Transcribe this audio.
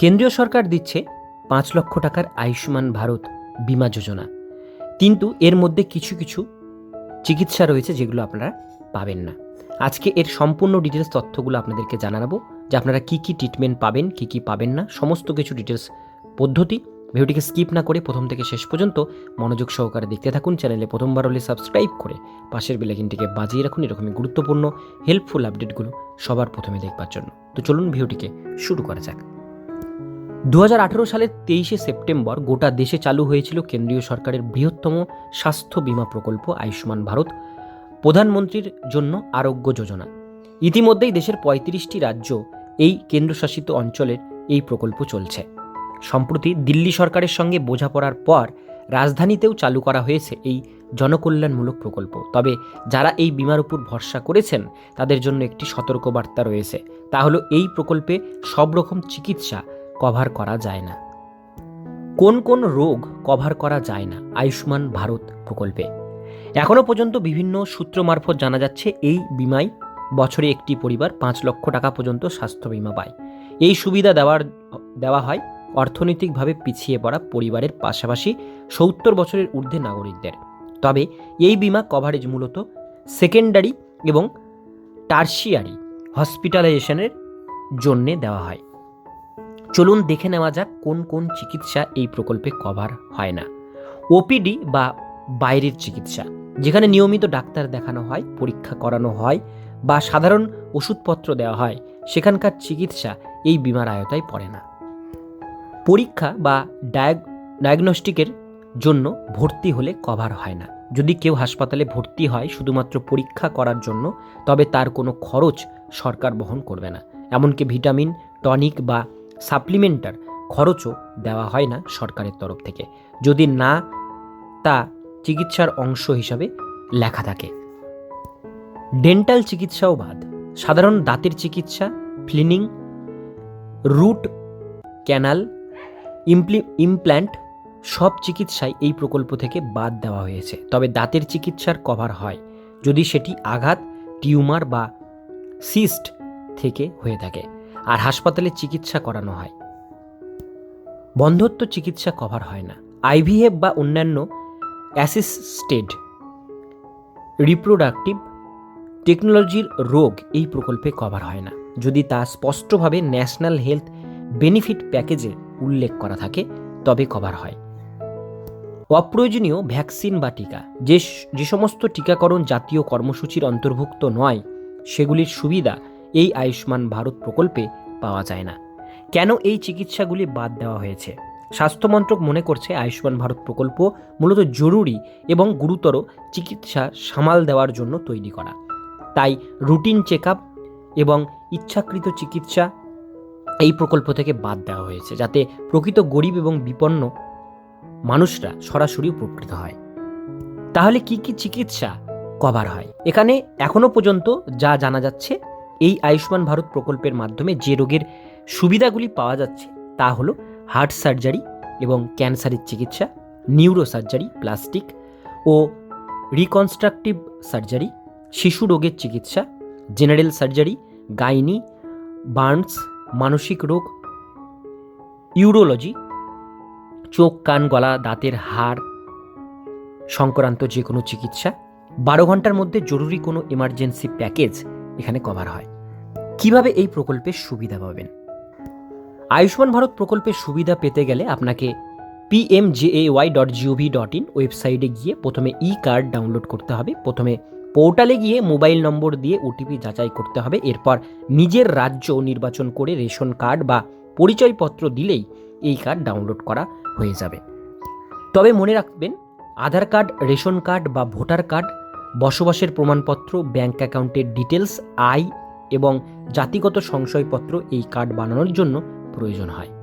কেন্দ্রীয় সরকার দিচ্ছে পাঁচ লক্ষ টাকার আয়ুষ্মান ভারত বিমা যোজনা। কিন্তু এর মধ্যে কিছু কিছু চিকিৎসা রয়েছে যেগুলো আপনারা পাবেন না। আজকে এর সম্পূর্ণ ডিটেলস তথ্যগুলো আপনাদেরকে জানাব যে আপনারা কী কী ট্রিটমেন্ট পাবেন, কী কী পাবেন না, সমস্ত কিছু ডিটেলস পদ্ধতি। ভিডিওটিকে স্কিপ না করে প্রথম থেকে শেষ পর্যন্ত মনোযোগ সহকারে দেখতে থাকুন, চ্যানেলে প্রথমবার হলে সাবস্ক্রাইব করে পাশের বেলাকিনটিকে বাজিয়ে রাখুন, এরকমই গুরুত্বপূর্ণ হেল্পফুল আপডেটগুলো সবার প্রথমে দেখবার জন্য। তো চলুন ভিডিওটিকে শুরু করা যাক। দু হাজার আঠেরো সালের তেইশে সেপ্টেম্বর গোটা দেশে চালু হয়েছিল কেন্দ্রীয় সরকারের বৃহত্তম স্বাস্থ্য বিমা প্রকল্প আয়ুষ্মান ভারত, প্রধানমন্ত্রীর জন্য আরোগ্য যোজনা। ইতিমধ্যেই দেশের পঁয়ত্রিশটি রাজ্য এই কেন্দ্রশাসিত অঞ্চলের এই প্রকল্প চলছে। সম্প্রতি দিল্লি সরকারের সঙ্গে বোঝাপড়ার পর রাজধানীতেও চালু করা হয়েছে এই জনকল্যাণমূলক প্রকল্প। তবে যারা এই বিমার উপর ভরসা করেছেন, তাদের জন্য একটি সতর্কবার্তা রয়েছে। তা হলো, এই প্রকল্পে সব রকম চিকিৎসা কভার করা যায় না। কোন কোন রোগ কভার করা যায় না, আয়ুষ্মান ভারত প্রকল্পে। এখনও পর্যন্ত বিভিন্ন সূত্র মারফত জানা যাচ্ছে এই বিমায় বছরে একটি পরিবার পাঁচ লক্ষ টাকা পর্যন্ত স্বাস্থ্য বিমা পায়। এই সুবিধা দেওয়ার, দেওয়া হয় অর্থনৈতিকভাবে পিছিয়ে পড়া পরিবারের পাশাপাশি সত্তর বছরের ঊর্ধ্বে নাগরিকদের। তবে এই বিমা কভারেজ মূলত সেকেন্ডারি এবং টার্সিয়ারি হসপিটালাইজেশনের জন্যে দেওয়া হয়। চলুন দেখে নেওয়া যাক কোন কোন চিকিৎসা এই প্রকল্পে কভার হয় না। ওপিডি বা বাইরের চিকিৎসা, যেখানে নিয়মিত ডাক্তার দেখানো হয়, পরীক্ষা করানো হয় বা সাধারণ ওষুধপত্র দেওয়া হয়, সেখানকার চিকিৎসা এই বিমার আয়তায় পড়ে না। পরীক্ষা বা ডায়াগ, ডায়াগনস্টিকের জন্য ভর্তি হলে কভার হয় না। যদি কেউ হাসপাতালে ভর্তি হয় শুধুমাত্র পরীক্ষা করার জন্য, তবে তার কোনো খরচ সরকার বহন করবে না। এমনকি ভিটামিন, টনিক বা সাপ্লিমেন্টার খরচও দেওয়া হয় না সরকারের তরফ থেকে। যদি না, তা চিকিৎসার অংশ হিসাবে লেখা থাকে। ডেন্টাল চিকিৎসাও বাদ। সাধারণ দাঁতের চিকিৎসা, ফ্লিনিং, রুট ক্যানাল, ইমপ্লি, ইমপ্ল্যান্ট সব চিকিৎসাই এই প্রকল্প থেকে বাদ দেওয়া হয়েছে। তবে দাঁতের চিকিৎসার কভার হয়, যদি সেটি আঘাত, টিউমার বা সিস্ট থেকে হয়ে থাকে। আর হাসপাতালে চিকিৎসা করানো হয়। বন্ধত্ব চিকিৎসা কভার হয় না। আইভিএফ বা অন্যান্য অ্যাসিস্টেড রিপ্রোডাক্টিভ টেকনোলজির রোগ এই প্রকল্পে কভার হয় না। যদি তা স্পষ্টভাবে ন্যাশনাল হেলথ বেনিফিট প্যাকেজে উল্লেখ করা থাকে, তবে কভার হয়। অপ্রয়োজনীয় ভ্যাকসিন বা টিকা। যে যে সমস্ত টিকাকরণ জাতীয় কর্মসূচির অন্তর্ভুক্ত নয়, সেগুলির সুবিধা এই আয়ুষ্মান ভারত প্রকল্পে পাওয়া যায় না। কেন এই চিকিৎসাগুলি বাদ দেওয়া হয়েছে? স্বাস্থ্যমন্ত্রক মনে করছে আয়ুষ্মান ভারত প্রকল্প মূলত জরুরি এবং গুরুতর চিকিৎসা সামাল দেওয়ার জন্য তৈরি করা। তাই রুটিন চেক এবং ইচ্ছাকৃত চিকিৎসা এই প্রকল্প থেকে বাদ দেওয়া হয়েছে, যাতে প্রকৃত গরিব এবং বিপন্ন মানুষরা সরাসরি উপকৃত হয়। তাহলে কি কি চিকিৎসা কভার হয়? এখানে এখনও পর্যন্ত যা জানা যাচ্ছে এই আয়ুষ্মান ভারত প্রকল্পের মাধ্যমে যে রোগের সুবিধাগুলি পাওয়া যাচ্ছে, তা হলো হার্ট সার্জারি এবং ক্যান্সারের চিকিৎসা নিউরো সার্জারি প্লাস্টিক ও রিকনস্ট্রাকটিভ সার্জারি, শিশু রোগের চিকিৎসা, জেনারেল সার্জারি, গাইনি, বার্নস, মানসিক রোগ, ইউরোলজি, চোখ, কান, গলা, দাঁতের হাড় সংক্রান্ত যে কোনো চিকিৎসা। বারো ঘণ্টার মধ্যে জরুরি কোনো এমার্জেন্সি প্যাকেজ এখানে কভার হয়। কীভাবে এই প্রকল্পের সুবিধা পাবেন? আয়ুষ্মান ভারত প্রকল্পের সুবিধা পেতে গেলে আপনাকে PMJAY dot GOV dot in ওয়েবসাইটে গিয়ে প্রথমে ই কার্ড ডাউনলোড করতে হবে। প্রথমে পোর্টালে গিয়ে মোবাইল নম্বর দিয়ে ওটিপি যাচাই করতে হবে। এরপর নিজের রাজ্য নির্বাচন করে রেশন কার্ড বা পরিচয়পত্র দিলেই এই কার্ড ডাউনলোড করা হয়ে যাবে। তবে মনে রাখবেন, আধার কার্ড রেশন কার্ড বা ভোটার কার্ড বসবাসের প্রমাণপত্র, ব্যাংক অ্যাকাউন্টের ডিটেলস আয় এবং জাতিগত সংশয়পত্র এই কার্ড বানানোর জন্য প্রয়োজন হয়।